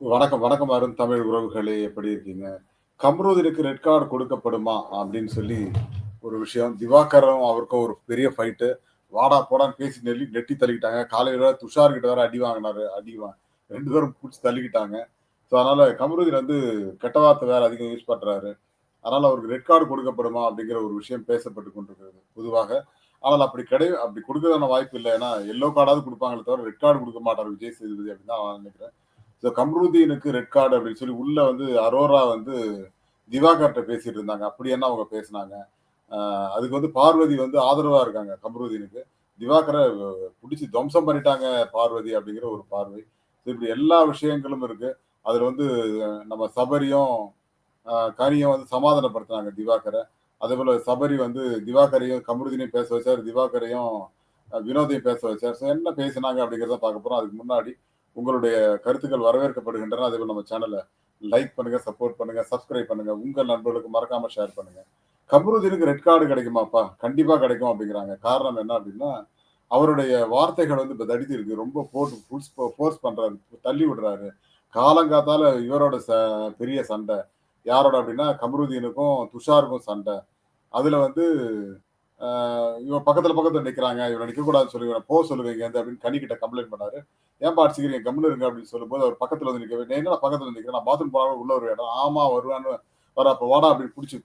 வணக்கம், வணக்கம் அருண் தமிழ் உறவுகளே! எப்படி இருக்கீங்க? கம்ருதீனுக்கு ரெட் கார்டு கொடுக்கப்படுமா? அப்படின்னு சொல்லி ஒரு விஷயம். திவாகரும் அவருக்கும் ஒரு பெரிய ஃபைட்டு. வாடா, போடான்னு பேசி நெல்லி நெட்டி தள்ளிக்கிட்டாங்க. காலையில் துஷார் கிட்ட வேற அடி வாங்கினாரு அடி ரெண்டு பேரும் பிடிச்சி தள்ளிக்கிட்டாங்க. ஸோ, அதனால கம்ருதீன் வந்து கெட்ட வார்த்தை வேற அதிகம் யூஸ் பண்றாரு. அதனால அவருக்கு ரெட் கார்டு கொடுக்கப்படுமா? அப்படிங்கிற ஒரு விஷயம் பேசப்பட்டு கொண்டிருக்கிறது பொதுவாக. ஆனால் அப்படி கிடை அப்படி கொடுக்கறதான வாய்ப்பு இல்லை ஏன்னா, எல்லோ கார்டாவது கொடுப்பாங்களே தவிர, ரெட் கார்டு கொடுக்க மாட்டாரு விஜய் சேதுபதி அப்படின்னு தான் நான் நினைக்கிறேன். ஸோ, கம்ருதீனுக்கு ரெட் கார்டு அப்படின்னு சொல்லி உள்ள வந்து அரோரா வந்து திவாகர்கிட்ட பேசிட்டு இருந்தாங்க. அப்படி என்ன அவங்க பேசுனாங்க? அதுக்கு வந்து பார்வதி வந்து ஆதரவா இருக்காங்க கம்ருதீனுக்கு. திவாகரை பிடிச்சி துவம்சம் பண்ணிட்டாங்க பார்வதி அப்படிங்கிற ஒரு பார்வை. இப்படி எல்லா விஷயங்களும் இருக்கு. அதுல வந்து நம்ம சபரியும், கனியும் வந்து சமாதானப்படுத்துனாங்க அதே போல சபரி வந்து திவாகரையும், கம்ருதீனையும் பேச வச்சார் திவாகரையும், வினோதையும் பேச வச்சார் ஸோ, என்ன பேசுனாங்க அப்படிங்கிறத பார்க்க போறோம். அதுக்கு முன்னாடி உங்களுடைய கருத்துக்கள் வரவேற்கப்படுகின்றன. அதே நம்ம சேனலை லைக் பண்ணுங்க, சப்போர்ட் பண்ணுங்க, சப்ஸ்கிரைப் பண்ணுங்க. உங்கள் நண்பர்களுக்கு மறக்காம ஷேர் பண்ணுங்க. கம்ருதீனுக்கு ரெட் கார்டு கிடைக்குமாப்பா? கண்டிப்பா கிடைக்கும் அப்படிங்கிறாங்க. காரணம் என்ன அப்படின்னா, அவருடைய வார்த்தைகள் வந்து இப்ப தடித்து இருக்கு. ரொம்ப போட்டு ஃபுல்ஸ் ஃபோர்ஸ் பண்றாரு. தள்ளி விடுறாரு. காலங்காத்தால இவரோட ச பெரிய சண்டை. யாரோட அப்படின்னா, கமருதீனுக்கும் துஷாருக்கும் சண்டை. அதுல வந்து இவன் பக்கத்துல பக்கத்துல நிக்கிறாங்க. இவன நிற்கக்கூடாதுன்னு சொல்லி இவனை போக சொல்லுவீங்க அப்படின்னு கனிக்கிட்ட கம்ப்ளைண்ட் பண்ணாரு. ஏன்பா அடிச்சுக்கிறீங்க? கம்முனு இருங்க அப்படின்னு சொல்லும்போது, அவர் பக்கத்துல வந்து நிக்க என்ன பக்கத்துல நிக்கிறேன்? நான் பாத்ரூம் போனாலும் உள்ள ஒரு இடம் ஆமா வருவான்னு வர அப்ப வாடா அப்படின்னு புடிச்சு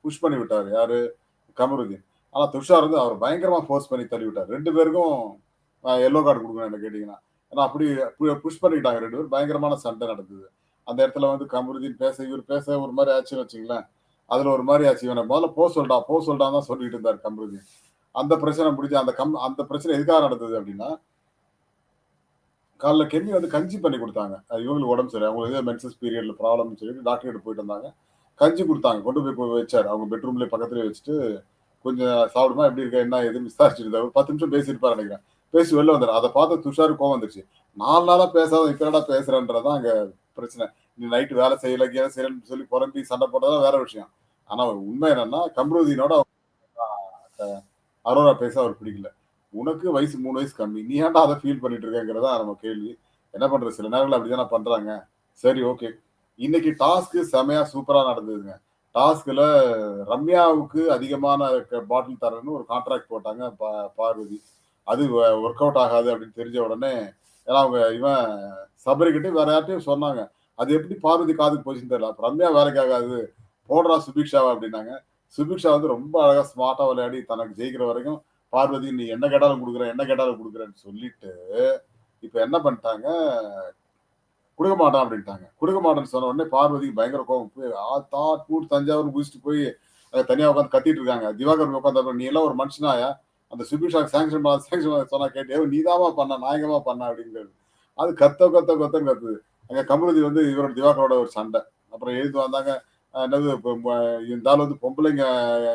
புஷ் பண்ணி விட்டாரு. யாரு? கமருதீன். ஆனா துஷார் வந்து அவர் பயங்கரமா ஃபோர்ஸ் பண்ணி தள்ளி விட்டார் ரெண்டு பேருக்கும் எல்லோ கார்டு கொடுக்கணும் என்ன கேட்டீங்கன்னா. ஏன்னா அப்படி புஷ் பண்ணிக்கிட்டாங்க ரெண்டு பேரும். பயங்கரமான சண்டை நடந்தது. அந்த இடத்துல வந்து கமருதீன் பேச, இவர் பேச ஒரு மாதிரி ஆச்சுன்னு வச்சுங்களேன் அதுல ஒரு மாதிரி ஆச்சு. இவனை முதல்ல போ சொல்டா, போ சொல்டான்னு தான் சொல்லிட்டு இருந்தார் கம்ருதீன். அந்த பிரச்சனை முடிஞ்சு அந்த கம் அந்த பிரச்சனை எதுக்காக நடந்தது அப்படின்னா காலைல கென்னி வந்து கஞ்சி பண்ணி கொடுத்தாங்க அது இவங்களுக்கு உடம்பு சரி அவங்களுக்கு ஏதோ மென்சஸ் பீரியட்ல ப்ராப்ளம்னு சொல்லிட்டு டாக்டர் கிட்ட போயிட்டு இருந்தாங்க கஞ்சி கொடுத்தாங்க கொண்டு போய் வச்சார் அவங்க பெட்ரூம்லேயே பக்கத்துலேயே வச்சுட்டு, கொஞ்சம் சாப்பிடுமா எப்படி இருக்க? என்ன எதுன்னு விசாரிச்சுட்டு இருந்தாரு. ஒரு 10 நிமிஷம் பேசியிருப்பார் நினைக்கிறேன் பேசி வெளில வந்தார் அதை பார்த்து துஷாருக்கு கோவம் வந்துருச்சு. நாலு நாளாக பேசாத இப்படா பேசுறேன்றதான் அங்கே தான் பிரச்சனை. நீ நைட்டு வேலை செய்யல, கீல செய்யலன்னு சொல்லி குழம்பி சண்டை போட்டதெல்லாம் வேற விஷயம். ஆனா உண்மை என்னன்னா, கம்ருதீனோட அரோரா பேச அவர் பிடிக்கல. உனக்கு வயசு மூணு வயசு கம்மி. நீ ஏன்டா அதை ஃபீல் பண்ணிட்டு இருக்கங்கிறது நம்ம கேள்வி. என்ன பண்றது? சில நேரங்கள் அப்படிதானே பண்றாங்க. சரி ஓகே. இன்னைக்கு டாஸ்க் செமையா சூப்பரா நடந்ததுங்க. டாஸ்க்ல ரம்யாவுக்கு அதிகமான க பாட்டில் தரணும்னு ஒரு கான்ட்ராக்ட் போட்டாங்க ப பார்வதி. அது வ ஒர்க் அவுட் ஆகாது அப்படின்னு தெரிஞ்ச உடனே, ஏன்னா அவங்க இவன் சபரிக்கிட்டே வேற யார்ட்டையும் சொன்னாங்க. அது எப்படி பார்வதி காதுக்கு போச்சுன்னு தெரியல. ரம்யா வேலைக்கு ஆகாது. ஓடுறா சுபிக்ஷாவா அப்படின்னாங்க. சுபிக்ஷா வந்து ரொம்ப அழகா ஸ்மார்ட்டா விளையாடி தனக்கு ஜெயிக்கிற வரைக்கும் பார்வதி நீ என்ன கேட்டாலும் கொடுக்குற என்ன கேட்டாலும் கொடுக்குறேன்னு சொல்லிட்டு, இப்ப என்ன பண்ணிட்டாங்க, குடுக்க மாட்டான் அப்படின்ட்டாங்க. குடுக்க மாட்டேன்னு சொன்ன உடனே பார்வதிக்கு பயங்கர கோவம். போய் ஆத்தா கூட்டு தஞ்சாவூர் குதிச்சுட்டு போய் தனியாக உட்காந்து கத்திட்டு இருக்காங்க. திவாகர் உட்காந்து நீ எல்லாம் ஒரு மனுஷனாயா? அந்த சுபிஷா சாங்ஷன் பண்ண சாங்ஷன் பண்ண சொன்னா கேட்டு நீதாமா பண்ண, நாயகமா பண்ண அப்படிங்கிறது. அது கத்த கத்த கத்தன்னு கத்துது. அங்க கமருதி வந்து இவரோட திவாகரோட ஒரு சண்டை. அப்புறம் எதிர்த்து வந்தாங்க. என்னது இப்ப இந்த ஆள் வந்து பொம்பளைங்க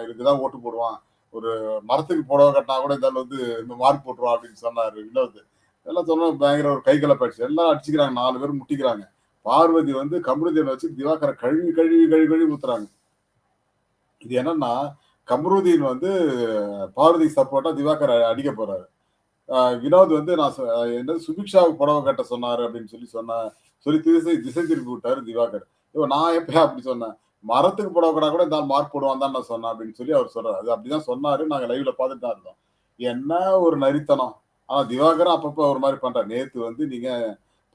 இதுக்கு தான் ஓட்டு போடுவான். ஒரு மரத்துக்கு புடவ கட்டினா கூட இருந்தாலும் வந்து இந்த மார்க் போட்டுருவான் அப்படின்னு சொன்னார் வினோத். எல்லாம் சொன்னால் பயங்கர ஒரு கை கலப்பாயிடுச்சு. எல்லாம் அடிச்சுக்கிறாங்க. நாலு பேரும் முட்டிக்கிறாங்க. பார்வதி வந்து கமருதீன வச்சு திவாகரை கழுவி கழுவி கழுவி கழுவி ஊத்துறாங்க. இது என்னன்னா, கம்ருதீன் வந்து பார்வதி சப்போர்ட்டா திவாகரை அடிக்க போறாரு. வினோத் வந்து நான் சொ என்னது சுபிக்ஷாவுக்கு புடவை கட்ட சொன்னாரு அப்படின்னு சொல்லி சொன்ன சொல்லி திசை திசை திருப்பி விட்டாரு திவாகர். இப்போ நான் எப்பயா அப்படி சொன்னேன்? மரத்துக்கு போடக்கூடா கூட இந்த மார்க் போடுவான் தான் நான் சொன்னேன் அப்படின்னு சொல்லி அவர் சொல்றாரு. அது அப்படிதான் சொன்னாரு. நாங்க லைவ்ல பார்த்துட்டு தான் இருந்தோம். என்ன ஒரு நரித்தனம். ஆனா திவாகரன் அப்பப்போ ஒரு மாதிரி பண்றாரு. நேத்து வந்து நீங்க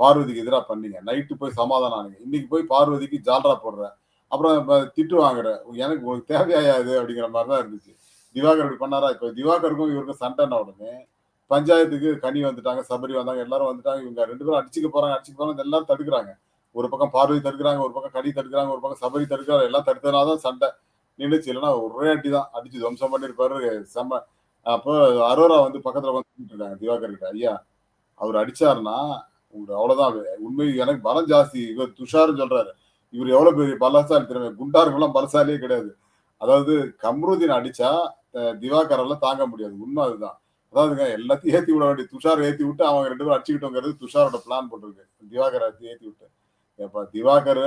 பார்வதிக்கு எதிராக பண்ணீங்க. நைட்டு போய் சமாதானம் ஆனீங்க. இன்னைக்கு போய் பார்வதிக்கு ஜால்ரா போடுற. அப்புறம் திட்டு வாங்குற. எனக்கு உங்களுக்கு தேவையாயாது அப்படிங்கிற மாதிரி தான் இருந்துச்சு. திவாகர் இப்படி பண்ணாரா? இப்போ திவாகருக்கும் இவருக்கும் சண்டைன்ன உடனே, பஞ்சாயத்துக்கு கனி வந்துட்டாங்க, சபரி வந்தாங்க, எல்லாரும் வந்துட்டாங்க. இவங்க ரெண்டு பேரும் அடிச்சுக்க போறாங்க, அடிச்சுக்க போறாங்க எல்லாரும் தடுக்கிறாங்க ஒரு பக்கம் பார்வை தடுக்கிறாங்க ஒரு பக்கம் கடி தடுக்கிறாங்க ஒரு பக்கம் சபரி தடுக்கிறாங்க எல்லாம் தடுத்ததுனால தான் சண்டை நின்னுச்சு. இல்லைன்னா ஒரே அடி தான். அடிச்சு துவம்சம் பண்ணியிருப்பாரு. செம்ம அப்போ அரோரா வந்து பக்கத்துல வந்து இருக்காங்க திவாகர் கிட்ட. ஐயா, அவர் அடிச்சாருன்னா, உங்களுக்கு அவ்வளவுதான். உண்மை எனக்கு பலம் ஜாஸ்தி. இவர் துஷாருன்னு சொல்றாரு. இவர் எவ்வளவு பெரிய பலசாலி திறமை குண்டாருக்கெல்லாம் பலசாலியே கிடையாது. அதாவது கம்ருதீன் அடிச்சா திவாகரெல்லாம் தாங்க முடியாது. உண்மை அதுதான். அதாவதுங்க எல்லாத்தையும் ஏத்தி விட வேண்டிய துஷார் ஏத்தி விட்டு அவங்க ரெண்டு பேரும் அடிச்சுக்கிட்டோங்கிறது துஷாரோட பிளான் போட்டிருக்கு. திவாகர் ஏத்தி விட்டு. இப்ப திவாகர்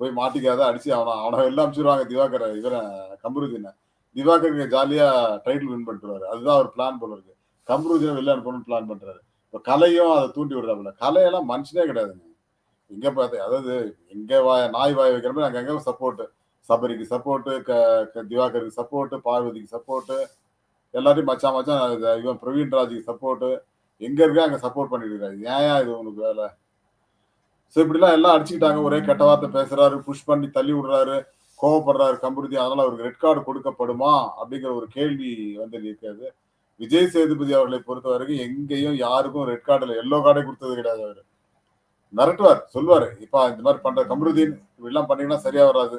போய் மாட்டிக்காத அடிச்சு அவனை அவனை எல்லாம் அனுப்பிச்சிருவாங்க திவாகர் இவரை கம்ருதீன. திவாகருங்க ஜாலியா டைட்டில் வின் பண்ணிட்டுருவாரு. அதுதான் அவர் பிளான் போல இருக்கு. கம்ருதீன வெளில அனுப்பணும்னு பிளான் பண்றாரு. இப்ப கலையும் அதை தூண்டி விடுறாப்புல. கலையெல்லாம் மனுஷனே கிடையாதுங்க. எங்க பார்த்து அதாவது எங்க வாய நாய் வாய் வைக்கிற மாதிரி அங்கங்க சப்போர்ட் சபரிக்கு சப்போர்ட் திவாகருக்கு சப்போர்ட்டு பார்வதிக்கு சப்போர்ட்டு எல்லாத்தையும் மச்சான் மச்சான் இவன் பிரவீன் ராஜுக்கு சப்போர்ட்டு எங்க இருக்கா அங்க சப்போர்ட் பண்ணிட்டு இருக்காரு ஏன் இது உனக்கு வேலை ஸோ இப்படிலாம் எல்லாம் அடிச்சுக்கிட்டாங்க. ஒரே கெட்ட வார்த்தை பேசுறாரு புஷ் பண்ணி தள்ளி விடுறாரு கோவப்படுறாரு கம்புருதி. அதனால அவருக்கு ரெட் கார்டு கொடுக்கப்படுமா? அப்படிங்கிற ஒரு கேள்வி வந்து இருக்காது விஜய் சேதுபதி அவர்களை பொறுத்த வரைக்கும் எங்கேயும் யாருக்கும் ரெட் கார்டு இல்லை. எல்லோ கார்டே கொடுத்தது கிடையாது அவர். மிரட்டுவார் சொல்லுவார். இப்போ இந்த மாதிரி பண்ற கமருதீன் இப்படிலாம் பண்ணீங்கன்னா சரியா வராது.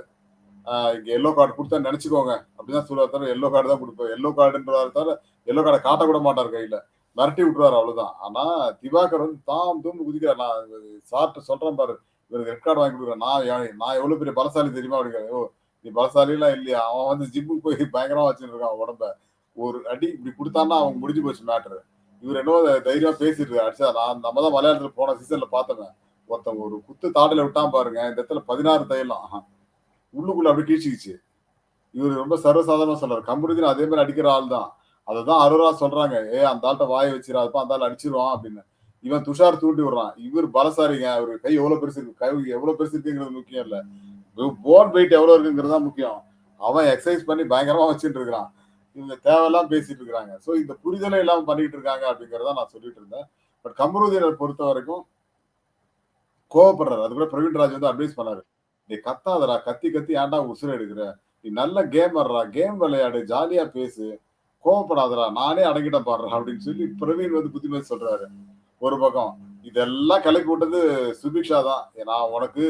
இங்க எல்லோ கார்டு கொடுத்தா நினைச்சுக்கோங்க. அப்படிதான் சொல்லுவார் தவிர எல்லோ கார்டு தான் கொடுப்போம் எல்லோ கார்டுன்றாரு தவிர எல்லோ கார்டை காட்டக்கூட மாட்டார் கையில. மிரட்டி விட்டுருவாரு அவ்வளவுதான். ஆனா திவாகர் வந்து தாம் தூம் குதிக்கிறார். நான் சார்ட்ட சொல்றேன் பாரு. இவருக்கு ரெட் கார்டு வாங்கி கொடுக்குறேன் நான் நான் எவ்வளவு பெரிய பலசாலி தெரியுமா அப்படிங்கிறாரு. ஓ நீ பலசாலிலாம் இல்லையா? அவன் வந்து ஜிம்முக்கு போய் பயங்கரமா வச்சுட்டு இருக்கான் உடம்ப. ஒரு அடி இப்படி கொடுத்தான்னா அவங்க முடிஞ்சு போச்சு மேட்ரு இவர் என்னவோ தைரியமா பேசிட்டு அடிச்சா நான் நம்ம தான் மலையாளத்துல போன சீசன்ல பார்த்தவன். ஒருத்தன் ஒரு குத்து தாட்டில விட்டான் பாருங்க. இந்த இடத்துல பதினாறு தையலாம் உள்ளுக்குள்ள அப்படி கீழ்ச்சிக்கிச்சு. இவர் ரொம்ப சர்வசாதாரணமா சொல்றாரு கம்பருதின் அதே மாதிரி அடிக்கிற ஆள் தான் அததான் அரோரா சொல்றாங்க. ஏ அந்த ஆள்கிட்ட வாய வச்சிடாதப்பா அந்த ஆள் அடிச்சிருவான் அப்படின்னு. இவன் துஷார் தூண்டி விடுறான். இவர் பலசாரிங்க அவரு கை எவ்வளவு பெருசு இருக்கு? கை எவ்வளவு பெருசு இருக்குங்கிறது முக்கியம் இல்ல. போன் வெயிட் எவ்வளவு இருக்குங்கிறது தான் முக்கியம். அவன் எக்ஸசைஸ் பண்ணி பயங்கரமா வச்சுட்டு இருக்கிறான். இவங்க தேவையெல்லாம் பேசிட்டு இருக்காங்க சோ இந்த புரிதலை இல்லாம பண்ணிட்டு இருக்காங்க அப்படிங்கறத நான் சொல்லிட்டு இருந்தேன். பட் கமருதீனை பொறுத்த வரைக்கும் கோவப்படுறாரு. அது கூட பிரவீன் ராஜ் வந்து அட்வைஸ் பண்ணாரு. நீ கத்தாதடா. கத்தி கத்தி ஏன்டா உசுர எடுக்கிற? நீ நல்ல கேம் ஆடுறா கேம் விளையாடு. ஜாலியா பேசு. கோவப்படாதடா நானே அடங்கிட்டேன் பாடுறா அப்படின்னு சொல்லி பிரவீன் வந்து புத்திமதி சொல்றாரு. ஒரு பக்கம் இதெல்லாம் கலக்கி விட்டது சுபிக்ஷா தான். நான் உனக்கு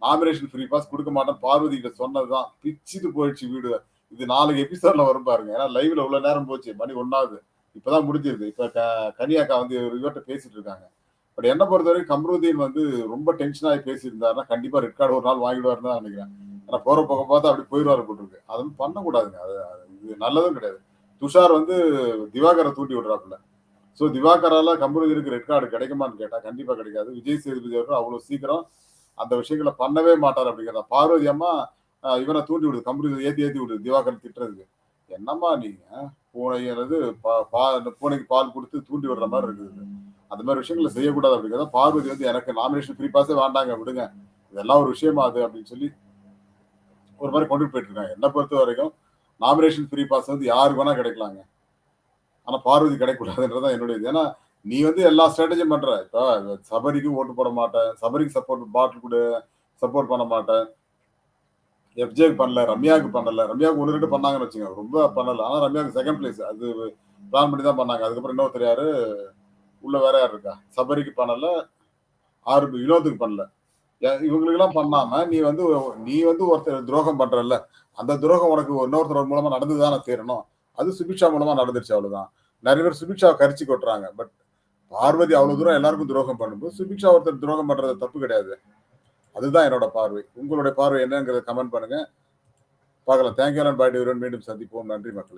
நாமினேஷன் ஃப்ரீ பாஸ் கொடுக்க மாட்டேன் பார்வதி கிட்ட சொன்னதுதான். பிச்சுட்டு போயிடுச்சு வீடு. இது நாளைக்கு எபிசோட்ல வரும் பாருங்க. ஏன்னா லைவ்ல உள்ள நேரம் போச்சு. மணி ஒன்னாவது இப்பதான் முடிஞ்சிருது. இப்ப க- கனியாக்கா வந்து இவர்கிட்ட பேசிட்டு இருக்காங்க. பட் என்ன பொறுத்தவரைக்கும் கம்ருதீன் வந்து ரொம்ப டென்ஷன் ஆகி பேசியிருந்தாருன்னா கண்டிப்பா ரெட் கார்டு ஒரு நாள் வாங்கிடுவாருன்னு தான் நினைக்கிறேன். ஆனா போற பக்கம் பார்த்தா அப்படி போயிடுவாரு போட்டுருக்கு அது பண்ணக்கூடாதுங்க. அது இது நல்லதும் கிடையாது. துஷார் வந்து திவாகரை தூண்டி விடுறாப்புல. ஸோ திவாகரால கம்பெனிக்கு ரெட் கார்டு கிடைக்குமான்னு கேட்டால் கண்டிப்பாக கிடைக்காது. விஜய் சேதுபதி அவர்கள் அவ்வளோ சீக்கிரம் அந்த விஷயங்களை பண்ணவே மாட்டார் அப்படிங்கிறத பார்வதி அம்மா இவனை தூண்டி விடுது. கம்பெனி ஏற்றி ஏற்றி விடுது திவாகர் திட்டுறதுக்கு. என்னம்மா நீங்கள் பூனைங்கிறது பா- பூனைக்கு பால் கொடுத்து தூண்டி விடுற மாதிரி இருக்குது. அந்த மாதிரி விஷயங்களை செய்யக்கூடாது அப்படிங்கிறத பார்வதி வந்து எனக்கு நாமினேஷன் ஃப்ரீ பாஸே வேண்டாங்க விடுங்க. இதெல்லாம் ஒரு விஷயமா அது அப்படின்னு சொல்லி ஒரு மாதிரி கொண்டு போயிட்டு இருக்காங்க. என்னை பொறுத்த வரைக்கும் நாமினேஷன் ஃப்ரீ பாஸ் வந்து யாருக்கு வேணா கிடைக்கலாங்க. ஆனால் பார்வதி கிடைக்கூடாதுன்றதான் என்னுடைய இது. ஏன்னா நீ வந்து எல்லா ஸ்ட்ராட்டஜியும் பண்ற. இப்போ சபரிக்கு ஓட்டு போட மாட்டேன். சபரிக்கு சப்போர்ட் பாட்டில் கூட சப்போர்ட் பண்ண மாட்டேன். எஃப்ஜேக்கு பண்ணல ரம்யாவுக்கு பண்ணல. ரம்யாவுக்கு ஒன்று ரெண்டு பண்ணாங்கன்னு வச்சுங்க ரொம்ப பண்ணல. ஆனால் ரம்யாவுக்கு செகண்ட் பிளேஸ் அது பிளான் பண்ணி தான் பண்ணாங்க. அதுக்கப்புறம் இன்னொருத்தர் யாரு உள்ள வேற யார் இருக்கா? சபரிக்கு பண்ணல. ஆறு வினோத்துக்கு பண்ணல. இவங்களுக்கெல்லாம் பண்ணாம நீ வந்து நீ வந்து ஒருத்தர் துரோகம் பண்றல்ல. அந்த துரோகம் உனக்கு இன்னொருத்தர் மூலமா நடந்துதானே தீரணும் அது சுபிக்ஷா மூலமா நடந்துருச்சு அவ்வளவுதான். நிறைய பேர் சுபிக்ஷாவை கரிச்சு கொட்டுறாங்க. பட் பார்வதி அவ்வளவு தூரம் எல்லாருக்கும் துரோகம் பண்ணும்போது சுபிக்ஷா ஒருத்தர் துரோகம் பண்றது தப்பு கிடையாது. அதுதான் என்னோட பார்வை. உங்களுடைய பார்வை என்னங்கிறத கமெண்ட் பண்ணுங்க. பார்க்கலாம். தேங்க்யூ பாட்டி மீண்டும் சந்திப்போம். நன்றி மக்களே.